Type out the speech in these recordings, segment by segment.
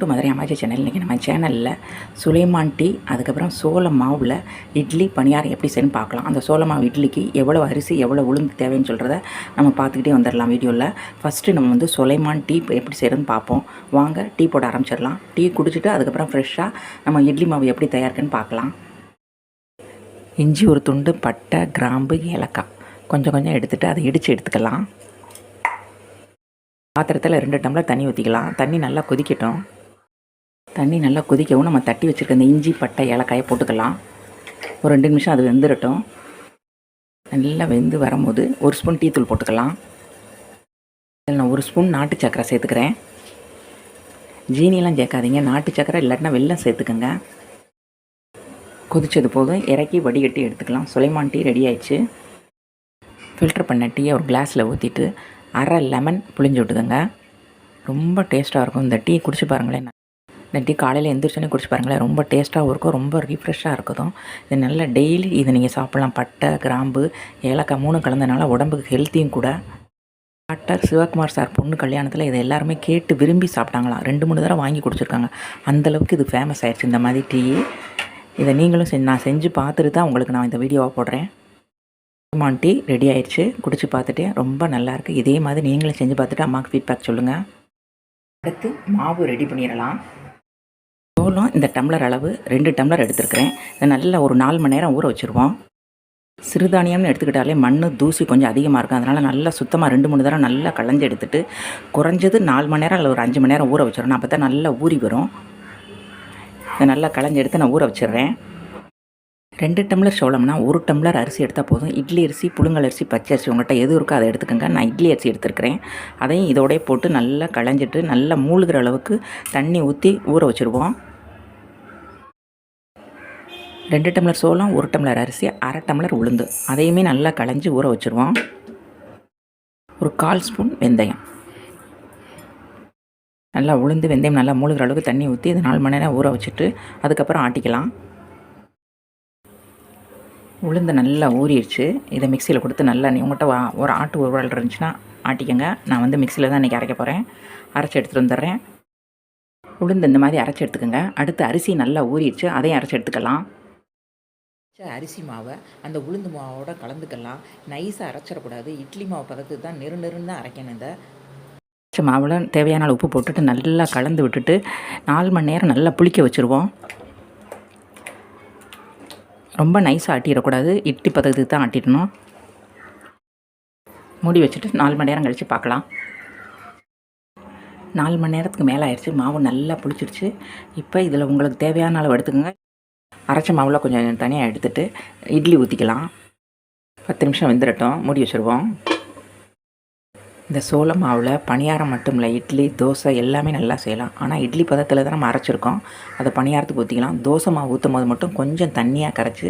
To Madurai அம்மாஜி channel இன்றைக்கி நம்ம சேனலில் சுலைமான் டீ அதுக்கப்புறம் சோள மாவில் இட்லி பணியாரம் எப்படி செய்யணும் பார்க்கலாம். அந்த சோள மாவு இட்லிக்கு எவ்வளோ அரிசி எவ்வளோ உளுந்து தேவைன்னு சொல்கிறத நம்ம பார்த்துக்கிட்டே வந்துடலாம் வீடியோவில் ஃபஸ்ட்டு நம்ம வந்து சுலைமான் டீ எப்படி செய்கிறதுன்னு பார்ப்போம். வாங்க டீ போட ஆரம்பிச்சிடலாம். டீ குடிச்சிட்டு அதுக்கப்புறம் ஃப்ரெஷ்ஷாக நம்ம இட்லி மாவு எப்படி தயாரிக்குன்னு பார்க்கலாம். இஞ்சி ஒரு துண்டு பட்டை கிராம்பு ஏலக்காய். கொஞ்சம் கொஞ்சம் எடுத்துகிட்டு அதை இடித்து எடுத்துக்கலாம். பாத்திரத்தில் ரெண்டு டம்ளர் தண்ணி ஊற்றிக்கலாம் தண்ணி நல்லா கொதிக்கட்டும். தண்ணி நல்லா கொதிக்கவும் நம்ம தட்டி வச்சுருக்க இந்த இஞ்சி பட்டை ஏலக்காயை போட்டுக்கலாம். ஒரு ரெண்டு நிமிஷம் அது வெந்துடட்டும் நல்லா வெந்து வரும்போது ஒரு ஸ்பூன் டீ தூள் போட்டுக்கலாம். இதில் நான் ஒரு ஸ்பூன் நாட்டு சக்கரை சேர்த்துக்கிறேன். ஜீனியெலாம் சேர்க்காதீங்க. நாட்டு சக்கரை இல்லாட்டினா வெள்ளம் சேர்த்துக்கோங்க. கொதிச்சது போதும். இறக்கி வடிகட்டி எடுத்துக்கலாம். சுலைமான் டீ ரெடி ஆயிடுச்சு. ஃபில்டர் பண்ண டீயை ஒரு கிளாஸில் ஊற்றிட்டு அரை லெமன் புளிஞ்சு விட்டுதுங்க ரொம்ப டேஸ்ட்டாக இருக்கும். இந்த டீ குடிச்சு பாருங்களேன். இந்த டீ காலையில் எந்திரிச்சோன்னே குடிச்சு பாருங்களேன் ரொம்ப டேஸ்ட்டாகவும் இருக்கும் ரொம்ப ரீஃப்ரெஷ்ஷாக இருக்குதும். இது நல்லா டெய்லி இதை நீங்கள் சாப்பிட்லாம். பட்டை கிராம்பு ஏலக்காய் மூணு கலந்தனால உடம்புக்கு ஹெல்த்தியும் கூட. டாக்டர் சிவகுமார் சார் பொண்ணு கல்யாணத்தில் இதை எல்லாருமே கேட்டு விரும்பி சாப்பிட்டாங்களாம். ரெண்டு மூணு தடவை வாங்கி குடிச்சிருக்காங்க. அந்தளவுக்கு இது ஃபேமஸ் ஆயிடுச்சு. இந்த மாதிரி டீ இதை நீங்களும் செஞ்சு நான் செஞ்சு பார்த்துட்டு தான் உங்களுக்கு நான் இந்த வீடியோவை போடுறேன். மான் டீ ரெடி ஆயிடுச்சு. குடிச்சு பார்த்துட்டு ரொம்ப நல்லாயிருக்கு இதே மாதிரி நீங்களும் செஞ்சு பார்த்துட்டு அம்மாவுக்கு ஃபீட்பேக் சொல்லுங்கள் அடுத்து மாவு ரெடி பண்ணிடலாம். சோளம் இந்த டம்ளர் அளவு ரெண்டு டம்ளர் எடுத்துருக்கிறேன். இதை நல்லா ஒரு நாலு மணி நேரம் ஊற வச்சுருவோம். சிறுதானியம்னு எடுத்துக்கிட்டாலே மண் தூசி கொஞ்சம் அதிகமாக இருக்கும். அதனால் நல்லா சுத்தமாக ரெண்டு மூணு தடவை நல்லா களைஞ்சி எடுத்துகிட்டு குறைஞ்சது நாலு மணி நேரம் இல்லை ஒரு அஞ்சு மணி நேரம் ஊற வச்சிடணும். அப்போ தான் நல்லா ஊறி வரும். இதை நல்லா களைஞ்சி எடுத்து நான் ஊற வச்சிடுறேன். ரெண்டு டம்ளர் சோளம்னா ஒரு டம்ளர் அரிசி எடுத்தால் போதும். இட்லி அரிசி புழுங்கல் அரிசி பச்சை அரிசி உங்கள்கிட்ட எது இருக்கோ அதை எடுத்துக்கோங்க. நான் இட்லி அரிசி எடுத்துருக்கிறேன். அதையும் இதோடய போட்டு நல்லா களைஞ்சிட்டு நல்லா மூழ்கிற அளவுக்கு தண்ணி ஊற்றி ஊற வச்சுருவோம். ரெண்டு டம்ளர் சோளம் ஒரு டம்ளர் அரிசி அரை டம்ளர் உளுந்து. அதையுமே நல்லா களைஞ்சி ஊற வச்சுருவோம். ஒரு கால் ஸ்பூன் வெந்தயம். நல்லா உளுந்து வெந்தயம் நல்லா மூழ்கிற அளவுக்கு தண்ணி ஊற்றி இது நாலு மணி நேரம் ஊற வச்சுட்டு அதுக்கப்புறம் ஆட்டிக்கலாம். உளுந்து நல்லா ஊறிடுச்சு. இதை மிக்சியில் கொடுத்து நல்லா நீ உங்கள்கிட்ட வா ஒரு ஆட்டு உருவல் இருந்துச்சுன்னா ஆட்டிக்கங்க. நான் வந்து மிக்சியில் தான் இன்றைக்கி அரைக்க போகிறேன் அரைச்சி எடுத்துகிட்டு வந்துடுறேன். உளுந்து இந்த மாதிரி அரைச்சி எடுத்துக்கோங்க. அடுத்து அரிசி நல்லா ஊறிடுச்சு. அதையும் அரைச்சி எடுத்துக்கலாம். அரிசி மாவை அந்த உளுந்து மாவோட கலந்துக்கலாம். நைஸாக அரைச்சிடக்கூடாது. இட்லி மாவு பதத்துக்கு தான் நெரு நெருன்னு தான் அரைக்கணும் இந்த மாவில் தேவையான அளவு உப்பு போட்டுட்டு நல்லா கலந்து விட்டுட்டு நாலு மணி நேரம் நல்லா புளிக்க வச்சுருவோம். ரொம்ப நைஸாக ஆட்டிடக்கூடாது. இட்லி பதத்துக்கு தான் ஆட்டிடணும். மூடி வச்சுட்டு நாலு மணி நேரம் கழித்து பார்க்கலாம். நாலு மணி நேரத்துக்கு மேலே ஆயிடுச்சு. மாவு நல்லா புளிச்சிருச்சு. இப்போ இதில் உங்களுக்கு தேவையான அளவு எடுத்துக்கோங்க. அரைச்ச மாவில் கொஞ்சம் தனியாக எடுத்துகிட்டு இட்லி ஊற்றிக்கலாம் பத்து நிமிஷம் வெந்துடட்டும் மூடி வச்சுருவோம். இந்த சோள மாவில் பணியாரம் மட்டும் இல்லை இட்லி தோசை எல்லாமே நல்லா செய்யலாம். ஆனால் இட்லி பதத்தில் தான் நம்ம அரைச்சிருக்கோம். அதை பணியாரத்துக்கு ஊற்றிக்கலாம் தோசை மாவு ஊற்றும் போது மட்டும் கொஞ்சம் தண்ணியாக கரைச்சி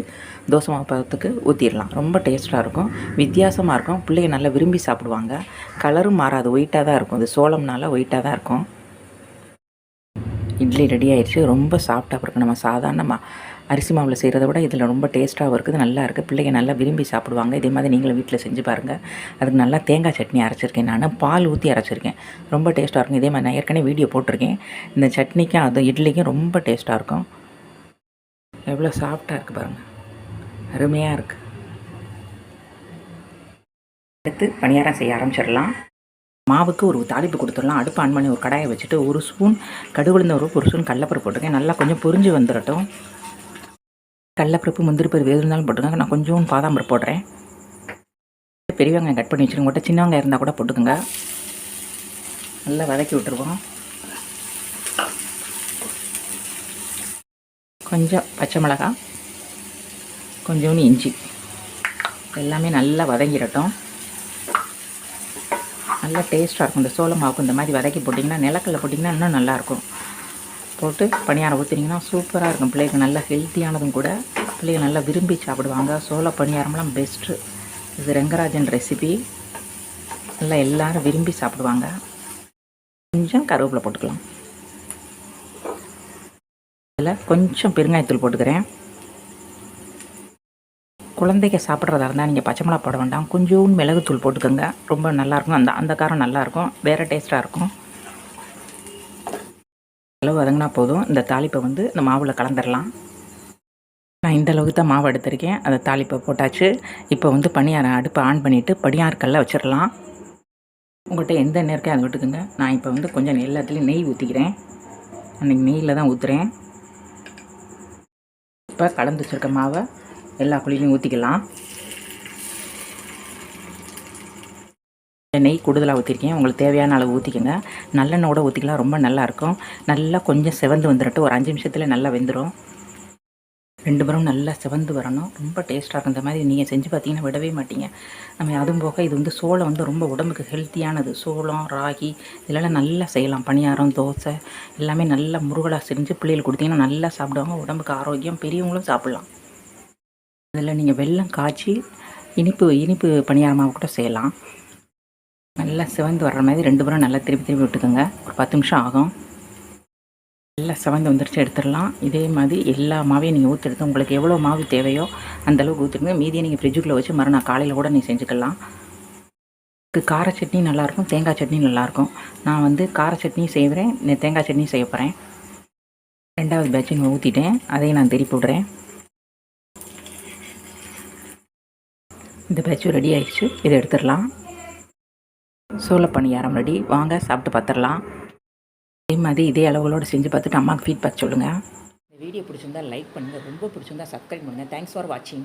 தோசை மாவு பதத்துக்கு ஊற்றிடலாம் ரொம்ப டேஸ்ட்டாக இருக்கும். வித்தியாசமாக இருக்கும். பிள்ளைங்க நல்லா விரும்பி சாப்பிடுவாங்க. கலரும் மாறாது. ஒயிட்டாக தான் இருக்கும். இது சோளம்னால ஒயிட்டாக தான் இருக்கும். இட்லி ரெடி ஆயிடுச்சு. ரொம்ப சாஃப்டாக இருக்கும் நம்ம சாதாரணமாக அரிசி மாவில் செய்கிறத விட இதில் ரொம்ப டேஸ்ட்டாகவும் இருக்குது நல்லா இருக்குது பிள்ளைங்க நல்லா விரும்பி சாப்பிடுவாங்க. இதே மாதிரி நீங்களும் வீட்டில் செஞ்சு பாருங்கள் அதுக்கு நல்லா தேங்காய் சட்னி அரைச்சிருக்கேன் நான். பால் ஊற்றி அரைச்சிருக்கேன். ரொம்ப டேஸ்ட்டாக இருக்கும். இதே மாதிரி நான் ஏற்கனவே வீடியோ போட்டிருக்கேன். இந்த சட்னிக்கும் அது இட்லிக்கும் ரொம்ப டேஸ்ட்டாக இருக்கும். எவ்வளோ சாஃப்டாக இருக்குது பாருங்கள் அருமையாக இருக்குது அடுத்து பணியாரம் செய்ய ஆரம்பிச்சிடலாம். மாவுக்கு ஒரு தாளிப்பு கொடுத்துடலாம். அடுப்பு ஆன் பண்ணி ஒரு கடாயை வச்சுட்டு ஒரு ஸ்பூன் கடுகுழுந்த ஒரு ஒரு ஸ்பூன் கடலப்பருப்பு போட்டிருக்கேன். நல்லா கொஞ்சம் புரிஞ்சு வந்துடட்டும் கடலப்பருப்பு முந்திரி பருப்பு எது இருந்தாலும் போட்டுக்கோங்க. நான் கொஞ்சம் பாதாம் பருப்பு போடுறேன். பெரிய வெங்காயம் கட் பண்ணி வச்சுருங்க கூட சின்ன வெங்காயம் இருந்தால் கூட போட்டுக்கோங்க. நல்லா வதக்கி விட்டுருவோம். கொஞ்சம் பச்சை மிளகா கொஞ்சோண்டு இஞ்சி. எல்லாமே நல்லா வதங்கிடட்டும். நல்லா டேஸ்ட்டாக இருக்கும். இந்த சோள மாவுக்கு இந்த மாதிரி வதக்கி போட்டிங்கன்னா நிலக்கல்ல போட்டிங்கன்னா இன்னும் நல்லாயிருக்கும் போட்டு பணியாரம் ஊற்றினீங்கன்னா சூப்பராக இருக்கும். பிள்ளைங்க நல்லா ஹெல்த்தியானதும் கூட பிள்ளைங்க நல்லா விரும்பி சாப்பிடுவாங்க. சோள பணியாரம்லாம் பெஸ்ட்டு இது ரெங்கராஜன் ரெசிபி நல்லா எல்லோரும் விரும்பி சாப்பிடுவாங்க. கொஞ்சம் கருவேப்பிலை போட்டுக்கலாம். இதில் கொஞ்சம் பெருங்காயத்தூள் போட்டுக்கிறேன். குழந்தைங்க சாப்பிட்றதா இருந்தால் நீங்கள் பச்சை மிளகா போட வேண்டாம். கொஞ்சோண்டு மிளகுத்தூள் போட்டுக்கோங்க. ரொம்ப நல்லாயிருக்கும் அந்த அந்த காரம் நல்லாயிருக்கும் வேறு டேஸ்ட்டாக இருக்கும். அளவு வதங்கினா போதும். இந்த தாளிப்பை வந்து இந்த மாவில் கலந்துடலாம் நான் இந்த அளவுக்கு தான் மாவு எடுத்திருக்கேன். அதை தாளிப்பை போட்டாச்சு. இப்போ வந்து பணியாரம் அடுப்பை ஆன் பண்ணிவிட்டு பணியாற்கல்ல வச்சிடலாம் உங்கள்கிட்ட எந்த எண்ணெய் இருக்கே அதை விட்டுக்குங்க. நான் இப்போ வந்து கொஞ்சம் எல்லாத்துலேயும் நெய் ஊற்றிக்கிறேன் அன்றைக்கி நெய்யில் தான் ஊற்றுறேன் இப்போ கலந்து வச்சுருக்க மாவை எல்லா குழிலையும் ஊற்றிக்கலாம் நெய் கூடுதலாக ஊற்றிருக்கேன் உங்களுக்கு தேவையான அளவு ஊற்றிக்கோங்க நல்லெண்ணெய் கூட ஊற்றிக்கலாம் ரொம்ப நல்லாயிருக்கும். நல்லா கொஞ்சம் செவந்து வந்துடட்டும் ஒரு அஞ்சு நிமிஷத்தில் நல்லா வெந்துடும் ரெண்டு பேரும் நல்லா செவந்து வரணும். ரொம்ப டேஸ்ட்டாக இருக்கும் இந்த மாதிரி நீங்கள் செஞ்சு பார்த்தீங்கன்னா விடவே மாட்டீங்க. நம்ம அதுவும் போக இது வந்து சோளம் வந்து ரொம்ப உடம்புக்கு ஹெல்த்தியானது. சோளம் ராகி இதெல்லாம் நல்லா செய்யலாம். பணியாரம் தோசை எல்லாமே நல்லா முருகலாக செஞ்சு பிள்ளைகளுக்கு கொடுத்தீங்கன்னா நல்லா சாப்பிடுவாங்க. உடம்புக்கு ஆரோக்கியம் பெரியவங்களும் சாப்பிட்லாம். இதில் நீங்கள் வெல்லம் காய்ச்சி இனிப்பு இனிப்பு பணியாரமாக கூட செய்யலாம். நல்லா சிவந்து வர்ற மாதிரி ரெண்டு பேரும் நல்லா திருப்பி திருப்பி விட்டுக்கோங்க. ஒரு பத்து நிமிஷம் ஆகும். நல்லா சிவந்து வந்துருச்சு எடுத்துடலாம். இதே மாதிரி எல்லா மாவையும் நீங்கள் ஊற்றி உங்களுக்கு எவ்வளோ மாவு தேவையோ அந்த அளவுக்கு ஊற்றிடுங்க மீதியை நீங்கள் ஃப்ரிட்ஜுக்குள்ளே வச்சு மறுநாள் காலையில் கூட நீங்கள் செஞ்சுக்கலாம். இதுக்கு கார சட்னி நல்லாயிருக்கும் தேங்காய் சட்னி நல்லாயிருக்கும் நான் வந்து கார சட்னி செய்கிறேன் தேங்காய் சட்னி செய்ய போகிறேன் ரெண்டாவது பேட்சிங் ஊற்றிட்டேன் அதையும் நான் திருப்பி விடுறேன். இந்த பேட்சும் ரெடி ஆகிடுச்சு இதை எடுத்துடலாம். சோள பணியாரம் ரெடி வாங்க சாப்பிட்டு பார்த்துடலாம். அதே மாதிரி இதே அளவுகளோடு செஞ்சு பார்த்துட்டு அம்மாவுக்கு ஃபீட்பேக் சொல்லுங்கள் இந்த வீடியோ பிடிச்சிருந்தா லைக் பண்ணுங்கள் ரொம்ப பிடிச்சிருந்தா சப்ஸ்கிரைப் பண்ணுங்கள் தேங்க்ஸ் ஃபார் வாட்சிங்